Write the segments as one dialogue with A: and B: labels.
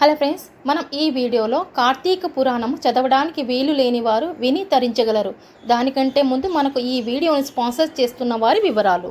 A: Hello friends మనం ఈ వీడియోలో కార్తీక పురాణం చదవడానికి వీలు లేని వారు విని తరించగలరు. దానికంటే ముందు మనకు ఈ వీడియోని స్పాన్సర్ చేస్తున్న వారి వివరాలు.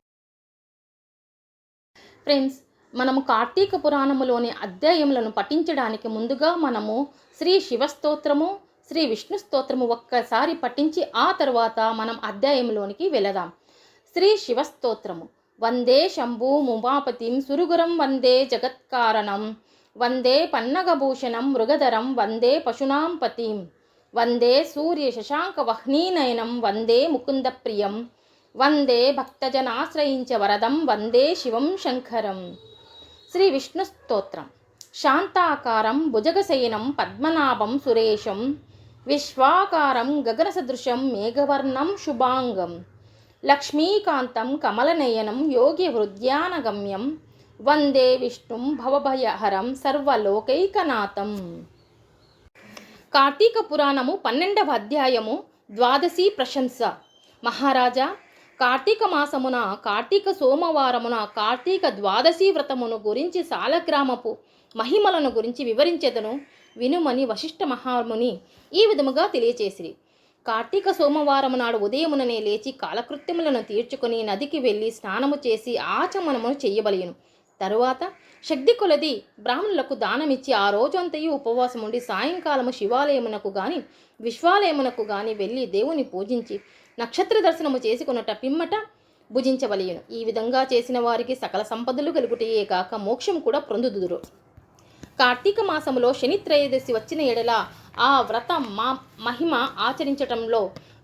A: ఫ్రెండ్స్ మనము కార్తీక పురాణములోని అధ్యాయములను పఠించడానికి ముందుగా మనము శ్రీ శివస్తోత్రము శ్రీ విష్ణు స్తోత్రము ఒక్కసారి పఠించి ఆ తరువాత మనం అధ్యాయంలోనికి వెళదాం. శ్రీ శివస్తోత్రము వందే శంభు ముమాపతిం సురుగురం వందే జగత్కారణం. వందే పన్నగభూషణం మృగధరం వందే పశునాం పతిం వందే సూర్య శశాంక వహ్నీనయనం వందే ముకుందప్రియం. వందే భక్తజనాశ్రయించ వరదం వందే శివం శంకరం. శ్రీ విష్ణు స్తోత్రం. శాంతాకారం భుజగశయనం పద్మనాభం సురేశం విశ్వాకారం గగనసదృశం మేఘవర్ణం శుభాంగం లక్ష్మీకాంతం కమలనయనం యోగి హృద్యానగమ్యం వందే విష్ణుం భవభయహరం సర్వలోకైకనాథం. కార్తీక పురాణము పన్నెండవ అధ్యాయము ద్వాదశీ ప్రశంస. మహారాజా కార్తీక మాసమున కార్తీక సోమవారమున కార్తీక ద్వాదశి వ్రతమును గురించి సాలగ్రామపు మహిమలను గురించి వివరించెదను. వినుమని వశిష్ఠ మహాముని ఈ విధముగా తెలియచేసిరి. కార్తీక సోమవారము నాడు ఉదయముననే లేచి కాలకృత్యములను తీర్చుకొని నదికి వెళ్ళి స్నానము చేసి ఆచమనమును చెయ్యబలియను తరువాత శక్తి కొలది బ్రాహ్మణులకు దానమిచ్చి ఆ రోజంతయు ఉపవాసం ఉండి సాయంకాలము శివాలయమునకు గాని విశ్వాలయమునకు గాని వెళ్ళి దేవుని పూజించి నక్షత్ర దర్శనము చేసుకున్నట పిమ్మట భుజించవలయను ఈ విధంగా చేసిన వారికి సకల సంపదలు కలుగుటయే కాక మోక్షం కూడా పొందుదురు. కార్తీక మాసములో శని త్రయోదశి వచ్చిన ఎడల ఆ వ్రత మా మహిమ ఆచరించటంలో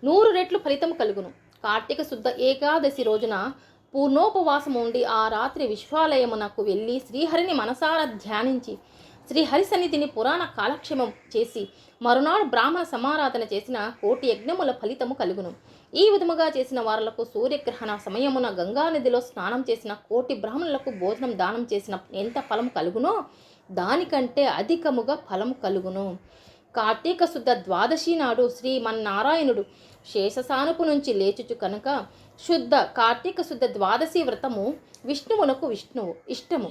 A: నూరు రెట్లు ఫలితం కలుగును. కార్తీక శుద్ధ ఏకాదశి రోజున పూర్ణోపవాసం ఉండి ఆ రాత్రి విశ్వాలయమునకు వెళ్ళి శ్రీహరిని మనసారా ధ్యానించి శ్రీహరి సన్నిధిని పురాణ కాలక్షేమం చేసి మరునాడు బ్రాహ్మణ సమారాధన చేసిన కోటి యజ్ఞముల ఫలితము కలుగును. ఈ విధముగా చేసిన వారులకు సూర్యగ్రహణ సమయమున గంగానదిలో స్నానం చేసిన కోటి బ్రాహ్మణులకు భోజనం దానం చేసిన ఎంత ఫలం కలుగునో దానికంటే అధికముగా ఫలం కలుగును. కార్తీక శుద్ధ ద్వాదశి నాడు శ్రీమన్నారాయణుడు శేషసానుపు నుంచి లేచుచు కనుక శుద్ధ కార్తీక శుద్ధ ద్వాదశి వ్రతము విష్ణువునకు విష్ణువు ఇష్టము.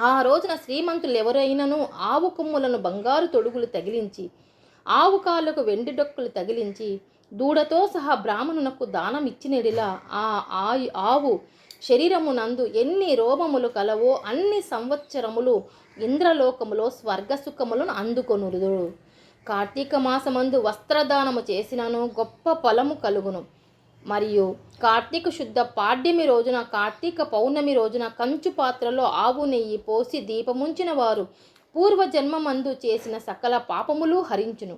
A: ఆ రోజున శ్రీమంతులు ఎవరైనను ఆవు కొమ్ములను బంగారు తొడుగులు తగిలించి ఆవు కాళ్ళకు వెండి డొక్కులు తగిలించి దూడతో సహా బ్రాహ్మణునకు దానం ఇచ్చినడిలా ఆ ఆయు ఆవు శరీరమునందు ఎన్ని రోమములు కలవో అన్ని సంవత్సరములు ఇంద్రలోకములో స్వర్గసుఖములను అందుకొనురుదు కార్తీక మాసమందు వస్త్రదానము చేసినను గొప్ప ఫలము కలుగును. మరియు కార్తీక శుద్ధ పాడ్యమి రోజున కార్తీక పౌర్ణమి రోజున కంచు పాత్రలో ఆవు నెయ్యి పోసి దీపముంచిన వారు పూర్వజన్మమందు చేసిన సకల పాపములు హరించును.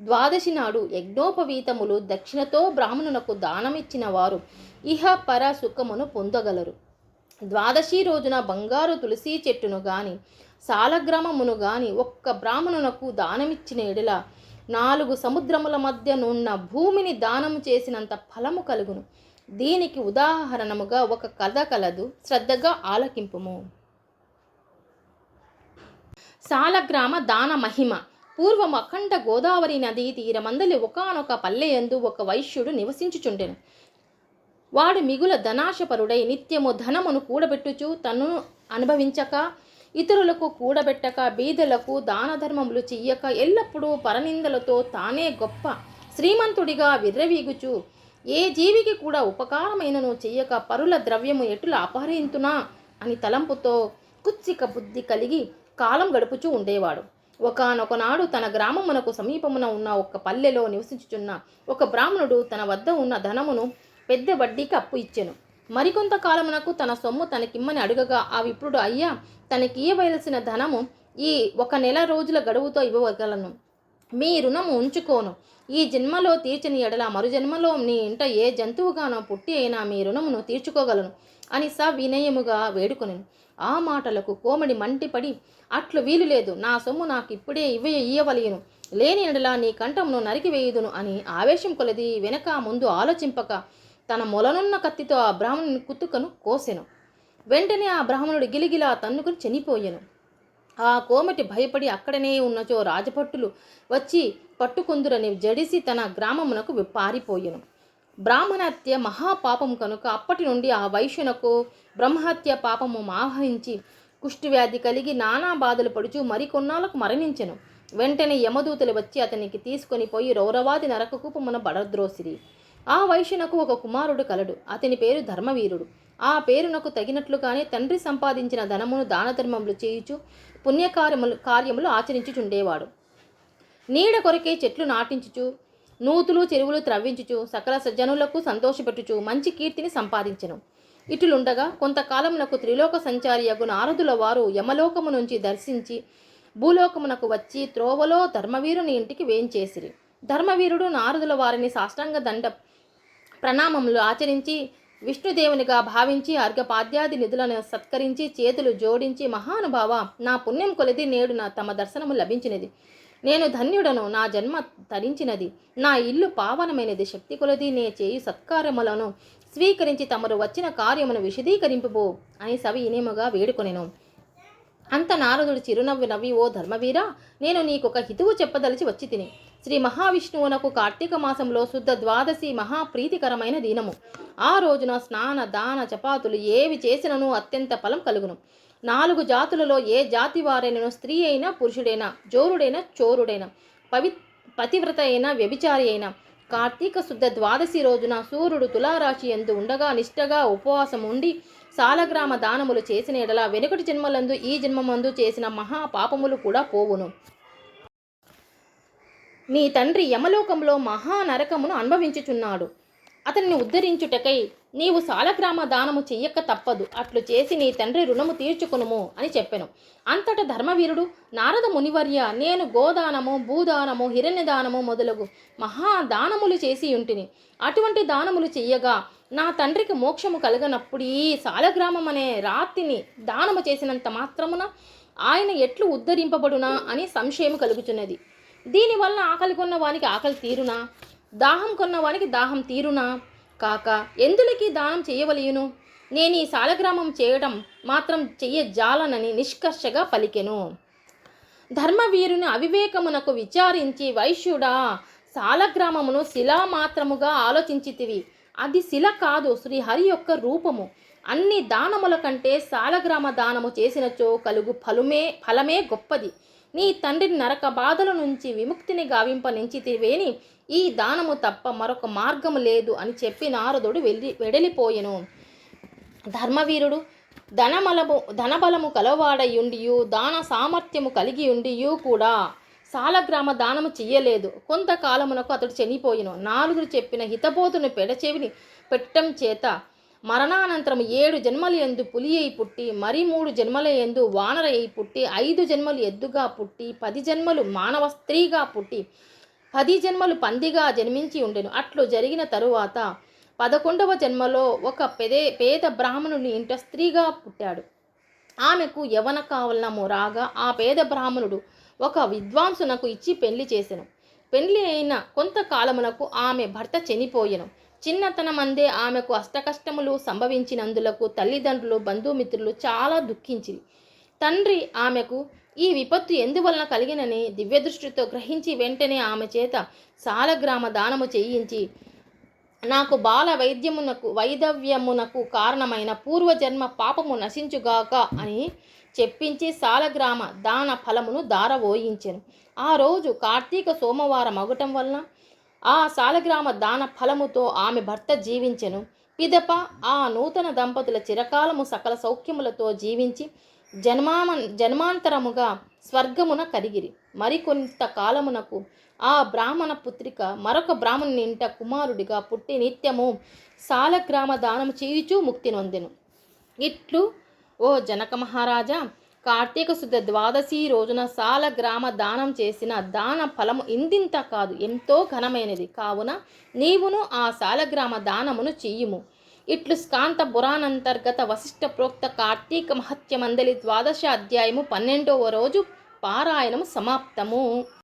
A: ద్వాదశి నాడు యజ్ఞోపవీతములు దక్షిణతో బ్రాహ్మణునకు దానమిచ్చిన వారు ఇహ పర సుఖమును పొందగలరు. ద్వాదశి రోజున బంగారు తులసి చెట్టును గాని సాలగ్రామమును గాని ఒక్క బ్రాహ్మణునకు దానమిచ్చిన ఎడల నాలుగు సముద్రముల మధ్య నున్న భూమిని దానము చేసినంత ఫలము కలుగును. దీనికి ఉదాహరణముగా ఒక కథ కలదు. శ్రద్ధగా ఆలకింపుము. సాలగ్రామ దాన మహిమ. పూర్వం అఖండ గోదావరి నదీ తీరమందలి ఒకనొక పల్లెయందు ఒక వైశ్యుడు నివసించుచుండెను. వాడు మిగుల ధనాశపరుడై నిత్యము ధనమును కూడబెట్టుచు తను అనుభవించక ఇతరులకు కూడబెట్టక బీదలకు దాన ధర్మములు చెయ్యక ఎల్లప్పుడూ పరనిందలతో తానే గొప్ప శ్రీమంతుడిగా విర్రవీగుచు ఏ జీవికి కూడా ఉపకారమైనను చెయ్యక పరుల ద్రవ్యము ఎటుల అపహరింతునా అని తలంపుతో కుత్సిక బుద్ధి కలిగి కాలం గడుపుచూ ఉండేవాడు. ఒకనొకనాడు తన గ్రామమునకు సమీపమున ఉన్న ఒక పల్లెలో నివసించుచున్న ఒక బ్రాహ్మణుడు తన వద్ద ఉన్న ధనమును పెద్ద వడ్డీకి అప్పు ఇచ్చెను. మరికొంత కాలమునకు తన సొమ్ము తనకిమ్మని అడుగగా ఆ విప్రుడు అయ్యా తనకి ఇవ్వవలసిన ధనము ఈ ఒక నెల రోజుల గడువుతో ఇవ్వగలను. మీ రుణము ఉంచుకోను. ఈ జన్మలో తీర్చని ఎడల మరుజన్మలో నీ ఇంట ఏ జంతువుగానో పుట్టి అయినా మీ రుణమును తీర్చుకోగలను. అని స వినయముగా వేడుకొనెను. ఆ మాటలకు కోమడి మంటిపడి అట్లు వీలు లేదు. నా సొమ్ము నాకు ఇప్పుడే ఇవ్వ ఇయ్యవలయను లేని ఎడలా నీ కంఠమును నరికివేయుదును అని ఆవేశం కొలది వెనక ముందు ఆలోచింపక తన మొలనున్న కత్తితో ఆ బ్రాహ్మణుని కుత్తుకను కోసెను. వెంటనే ఆ బ్రాహ్మణుడు గిలిగిలా తన్నుకుని చనిపోయాను. ఆ కోమటి భయపడి అక్కడనే ఉన్నచో రాజభట్టులు వచ్చి పట్టుకుందురని జడిసి తన గ్రామమునకు పారిపోయాను పారిపోయెను. బ్రాహ్మణహత్య మహాపాపం కనుక అప్పటి నుండి ఆ వైశ్యునకు బ్రహ్మహత్య పాపము మావహించి కుష్ఠవ్యాధి కలిగి నానా బాధలు పడుచు మరికొన్నాళ్ళకు మరణించెను. వెంటనే యమదూతలు వచ్చి అతనికి తీసుకొని పోయి రౌరవాది నరకకూపమున బడద్రోసిరి. ఆ వైశ్యునకు ఒక కుమారుడు కలడు. అతని పేరు ధర్మవీరుడు. ఆ పేరునకు తగినట్లుగానే తండ్రి సంపాదించిన ధనమును దానధర్మములు చేయుచు పుణ్యకార్యములు కార్యములు ఆచరించుచుండేవాడు. నీడ కొరకే చెట్లు నాటించుచు నూతులు చెరువులు త్రవ్వించుచు సకల సజ్జనులకు సంతోషపెట్టుచు మంచి కీర్తిని సంపాదించెను. ఇటులుండగా కొంతకాలమునకు త్రిలోక సంచారి యగు నారదుల వారు యమలోకము నుంచి దర్శించి భూలోకమునకు వచ్చి త్రోవలో ధర్మవీరుని ఇంటికి వేయించేసిరి ధర్మవీరుడు నారదుల వారిని సాష్టాంగ దండ ప్రణామములు ఆచరించి విష్ణుదేవునిగా భావించి అర్ఘపాద్యాది నిధులను సత్కరించి చేతులు జోడించి మహానుభావ నా పుణ్యం కొలిది నేడు నా తమ దర్శనము లభించినది. నేను ధన్యుడను నా జన్మ తరించినది. నా ఇల్లు పావనమైనది. శక్తి కొలది నే చేయు సత్కారములను. స్వీకరించి తమరు వచ్చిన కార్యమును విశదీకరింపుబో అని సవి ఇనేముగా వేడుకొనెను. అంత నారదుడు చిరునవ్వు నవ్వి ఓ ధర్మవీరా నేను నీకొక హితువు చెప్పదలిచి వచ్చి తిని శ్రీ మహావిష్ణువునకు కార్తీక మాసంలో శుద్ధ ద్వాదశి మహాప్రీతికరమైన దినము. ఆ రోజున స్నాన దాన చపాతులు ఏవి చేసినను అత్యంత ఫలం కలుగును. నాలుగు జాతులలో ఏ జాతి వారైనను స్త్రీ అయినా పురుషుడైనా జోరుడైనా చోరుడైనా పవి పతివ్రత అయినా వ్యభిచారి అయినా కార్తీక శుద్ధ ద్వాదశి రోజున సూర్యుడు తులారాశి ఎందు ఉండగా నిష్టగా ఉపవాసం ఉండి సాలగ్రామ దానములు చేసిన ఎడల వెనుకటి జన్మలందు ఈ జన్మమందు చేసిన మహా పాపములు కూడా పోవును. నీ తండ్రి యమలోకంలో మహా నరకమును అనుభవించుచున్నాడు. అతనిని ఉద్ధరించుటకై నీవు సాలగ్రామ దానము చెయ్యక తప్పదు. అట్లు చేసి నీ తండ్రి రుణము తీర్చుకునుము అని చెప్పెను. అంతట ధర్మవీరుడు నారద మునివర్య నేను గోదానము భూదానము హిరణ్యదానము మొదలగు మహాదానములు చేసి ఉంటిని అటువంటి దానములు చెయ్యగా నా తండ్రికి మోక్షము కలగనప్పుడు ఈ సాలగ్రామం అనే రాతిని దానము చేసినంత మాత్రమున ఆయన ఎట్లు ఉద్ధరింపబడునా అని సంశయం కలుగుచున్నది. దీనివల్ల ఆకలి కొన్న వానికి ఆకలి తీరునా? దాహం కొన్నవానికి దాహం తీరునా? కాక ఎందులకి దానం చేయవలయును? నేను ఈ సాలగ్రామం చేయడం మాత్రం చెయ్య జాలనని నిష్కర్షగా పలికెను. ధర్మవీరుని అవివేకమునకు విచారించి వైశ్యుడా సాలగ్రామమును శిలా మాత్రముగా ఆలోచించితివి. అది శిల కాదు శ్రీహరి యొక్క రూపము. అన్ని దానముల కంటే సాలగ్రామ దానము చేసినచో కలుగు ఫలమే ఫలమే గొప్పది. నీ తండ్రి నరక బాధల నుంచి విముక్తిని గావింపనించితివేని ఈ దానము తప్ప మరొక మార్గము లేదు అని చెప్పి నారదుడు వెళ్ళి వెడలిపోయెను. ధర్మవీరుడు ధనమలము ధనబలము కలవాడయుండియు దాన సామర్థ్యము కలిగి ఉండియు కూడా సాలగ్రామ దానము చెయ్యలేదు. కొంతకాలమునకు అతడు చనిపోయిను. నాలుగురు చెప్పిన హితబోధును పెడచెవిని పెట్టం చేత మరణానంతరం ఏడు జన్మల ఎందు పులి అయి పుట్టి మరి మూడు జన్మల ఎందు వానర అయి పుట్టి ఐదు జన్మలు ఎద్దుగా పుట్టి పది జన్మలు మానవ స్త్రీగా పుట్టి పది జన్మలు పందిగా జన్మించి ఉండెను. అట్లు జరిగిన తరువాత పదకొండవ జన్మలో ఒక పెదే పేద బ్రాహ్మణుని ఇంట స్త్రీగా పుట్టాడు. ఆమెకు యవన కావలనము రాగా ఆ పేద బ్రాహ్మణుడు ఒక విద్వాంసునకు ఇచ్చి పెళ్ళి చేసెను. పెళ్ళి అయిన కొంతకాలమునకు ఆమె భర్త చనిపోయెను. చిన్నతనమందే ఆమెకు అష్టకష్టములు సంభవించినందులకు తల్లిదండ్రులు బంధుమిత్రులు చాలా దుఃఖించింది తండ్రి ఆమెకు ఈ విపత్తు ఎందువలన కలిగినని దివ్యదృష్టితో గ్రహించి వెంటనే ఆమె చేత సాలగ్రామ దానము చేయించి నాకు బాల వైద్యమునకు వైదవ్యమునకు కారణమైన పూర్వజన్మ పాపము నశించుగాక అని చెప్పించి సాలగ్రామ దాన ఫలమును దారవోయించెను ఆ రోజు కార్తీక సోమవారం అగటం వలన ఆ సాలగ్రామ దాన ఫలముతో ఆమె భర్త జీవించెను. పిదప ఆ నూతన దంపతుల చిరకాలము సకల సౌఖ్యములతో జీవించి జన్మామ జన్మాంతరముగా స్వర్గమున కరిగిరి. మరికొంత కాలమునకు ఆ బ్రాహ్మణ పుత్రిక మరొక బ్రాహ్మణుని ఇంట కుమారుడిగా పుట్టి నిత్యము సాలగ్రామ దానం చేయుచూ ముక్తి నొందెను. ఇట్లు ఓ జనక మహారాజా కార్తీక శుద్ధ ద్వాదశి రోజున సాలగ్రామ దానం చేసిన దాన ఫలము ఇందింత కాదు ఎంతో ఘనమైనది. కావున నీవును ఆ సాలగ్రామ దానమును చెయ్యుము ఇట్లు స్కాంత పురాణంతర్గత వశిష్ట ప్రోక్త కార్తీక మహత్యమందలి ద్వాదశ అధ్యాయము పన్నెండవ రోజు పారాయణము సమాప్తము.